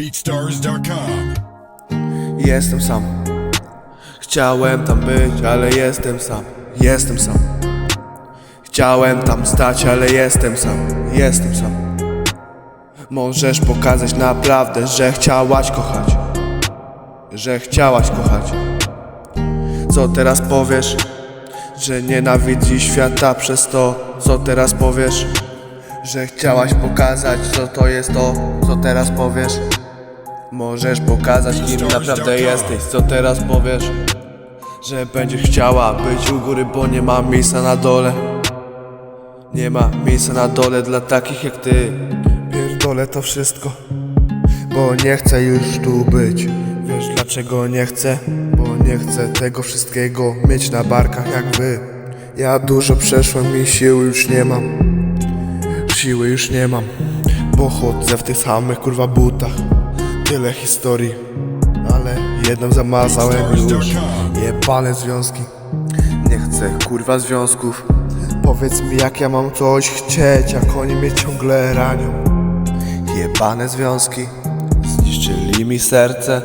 BeatStars.com. Jestem sam. Chciałem tam być, ale jestem sam. Jestem sam. Chciałem tam stać, ale jestem sam. Jestem sam. Możesz pokazać naprawdę, że chciałaś kochać. Że chciałaś kochać. Co teraz powiesz? Że nienawidzisz świata przez to, co teraz powiesz? Że chciałaś pokazać, co to jest to, co teraz powiesz? Możesz pokazać kim naprawdę jesteś, co teraz powiesz? Że będziesz chciała być u góry, bo nie ma miejsca na dole. Nie ma miejsca na dole dla takich jak ty. Pierdolę to wszystko, bo nie chcę już tu być. Wiesz dlaczego nie chcę? Bo nie chcę tego wszystkiego mieć na barkach jak wy. Ja dużo przeszłem i siły już nie mam. Siły już nie mam, bo chodzę w tych samych kurwa butach Tyle historii, ale jedną zamazałem już. Jebane związki, nie chcę kurwa związków. Powiedz mi jak ja mam coś chcieć, jak oni mnie ciągle ranią. Jebane związki, zniszczyli mi serce.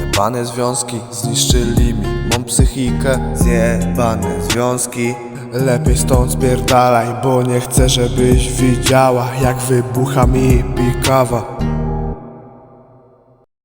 Jebane związki, zniszczyli mi mą psychikę. Zjebane związki. Lepiej stąd spierdalaj, bo nie chcę żebyś widziała Jak wybucha mi pikawa